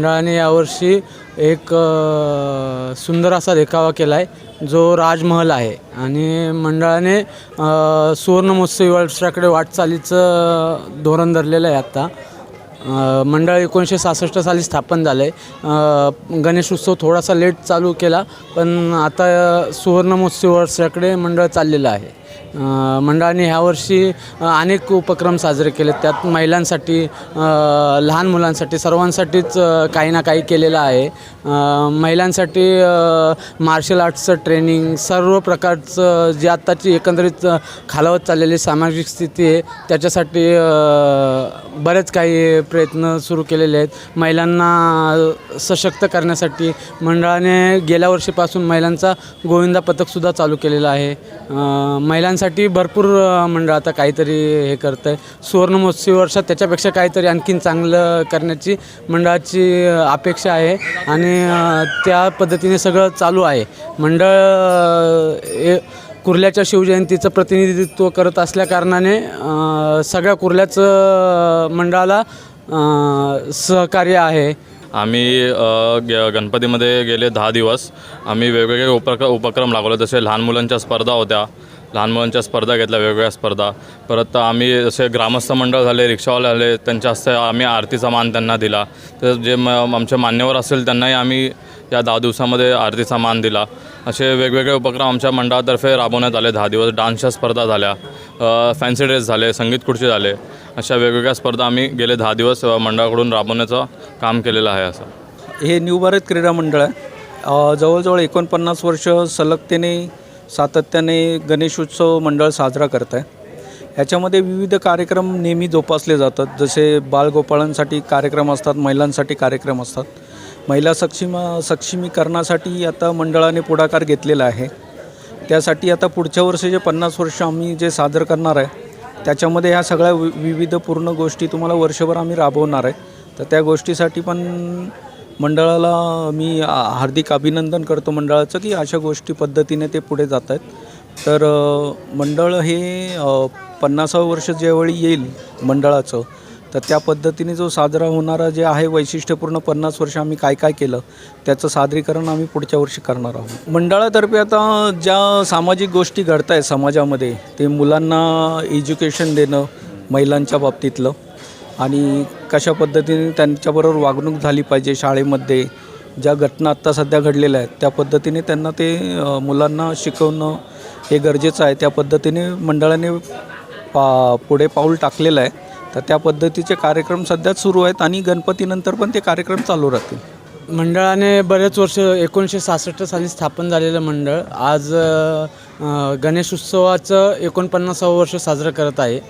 मंडळाने यावर्षी एक सुंदर असा देखावा केला आहे जो राजमहल आहे. आणि मंडळाने अ, सुवर्ण महोत्सवी वर्षाकडे वाटचालीचं धोरण धरलेलं आहे आत्ता मंडळ एकोणीसशे सहासष्ट साली स्थापन झालं आहे गणेश उत्सव थोडासा लेट चालू केला पण आता सुवर्ण महोत्सवी वर्षाकडे मंडळ चाललेलं आहे. मंडळाने ह्यावर्षी अनेक उपक्रम साजरे केले त्यात महिलांसाठी लहान मुलांसाठी सर्वांसाठीच काही ना काही केलेलं आहे. महिलांसाठी मार्शल आर्ट्सचं ट्रेनिंग सर्व प्रकारचं जे आत्ताची एकंदरीत खालावत चाललेली सामाजिक स्थिती आहे त्याच्यासाठी बरेच काही प्रयत्न सुरू केलेले आहेत. महिलांना सशक्त करण्यासाठी मंडळाने गेल्या वर्षीपासून महिलांचा गोविंदा पथकसुद्धा चालू केलेलं आहे. महिलांसाठी भरपूर मंडळ आता काहीतरी हे करतं आहे सुवर्ण महोत्सवी वर्षात त्याच्यापेक्षा काहीतरी आणखीन चांगलं करण्याची मंडळाची अपेक्षा आहे आणि त्या पद्धतीने सगळं चालू आहे. मंडळ हे कुर्ल्याच्या शिवजयंतीचं प्रतिनिधित्व करत असल्याकारणाने सगळ्या कुर्ल्याचं मंडळाला सहकार्य आहे. आम्ही ग गणपतीमध्ये गेले दहा दिवस. आम्ही वेगवेगळे उपक्र उपक्रम लागवले जसे लहान मुलांच्या स्पर्धा होत्या लहान मुलांच्या स्पर्धा घेतल्या वेगवेगळ्या स्पर्धा. परत आम्ही जसे ग्रामस्थ मंडळ झाले रिक्षावाले झाले त्यांच्या हस्ते आम्ही आरतीचा मान त्यांना दिला. तर जे म आमचे मान्यवर असेल त्यांनाही आम्ही या दहा दिवसामध्ये आरतीचा मान दिला. असे वेगवेगळे उपक्रम आमच्या मंडळातर्फे राबवण्यात आले. दहा दिवस डान्सच्या स्पर्धा झाल्या फॅन्सी ड्रेस झाले संगीत खुर्ची झाले. अशा वेगवेगळ्या स्पर्धा आम्ही गेले दहा दिवस मंडळाकडून राबवण्याचं काम केलेलं आहे असं. हे न्यू भारत क्रीडा मंडळ आहे. जवळजवळ एकोणपन्नास वर्ष सलगतेने सातत्याने गणेशोत्सव मंडळ साजरा करत आहे. ह्याच्यामध्ये विविध कार्यक्रम नेहमी जोपासले जातात. जसे बालगोपाळांसाठी कार्यक्रम असतात महिलांसाठी कार्यक्रम असतात. महिला सक्षम सक्षमीकरणासाठी आता मंडळाने पुढाकार घेतलेला आहे. त्यासाठी आता पुढच्या वर्षी जे पन्नास वर्ष आम्ही जे सादर करणार आहे त्याच्यामध्ये ह्या सगळ्या वि विविध पूर्ण गोष्टी तुम्हाला वर्षभर आम्ही राबवणार आहे. तर त्या गोष्टीसाठी पण मंडळाला मी हार्दिक अभिनंदन करतो मंडळाचं की अशा गोष्टी पद्धतीने ते पुढे जात आहेत तर मंडळ हे पन्नासावं वर्ष ज्यावेळी येईल मंडळाचं तर त्या पद्धतीने जो साजरा होणारा जे आहे वैशिष्ट्यपूर्ण पन्नास वर्ष आम्ही काय काय केलं त्याचं सादरीकरण आम्ही पुढच्या वर्षी करणार आहोत. मंडळातर्फे आता ज्या सामाजिक गोष्टी घडत आहेत समाजामध्ये ते मुलांना एज्युकेशन देणं महिलांच्या बाबतीतलं आणि कशा पद्धतीने त्यांच्याबरोबर वागणूक झाली पाहिजे शाळेमध्ये ज्या घटना आत्ता सध्या घडलेल्या आहेत त्या पद्धतीने त्यांना ते मुलांना शिकवणं हे गरजेचं आहे. त्या पद्धतीने मंडळाने पा पुढे पाऊल टाकलेलं आहे. तर त्या पद्धतीचे कार्यक्रम सध्या सुरू आहेत आणि गणपतीनंतर पण ते कार्यक्रम चालू राहतील. मंडळाने बरेच वर्ष एकोणीसशे सहासष्ट साली स्थापन झालेलं मंडळ आज गणेश उत्सवाचं एकोणपन्नासावं वर्ष साजरं करत आहे.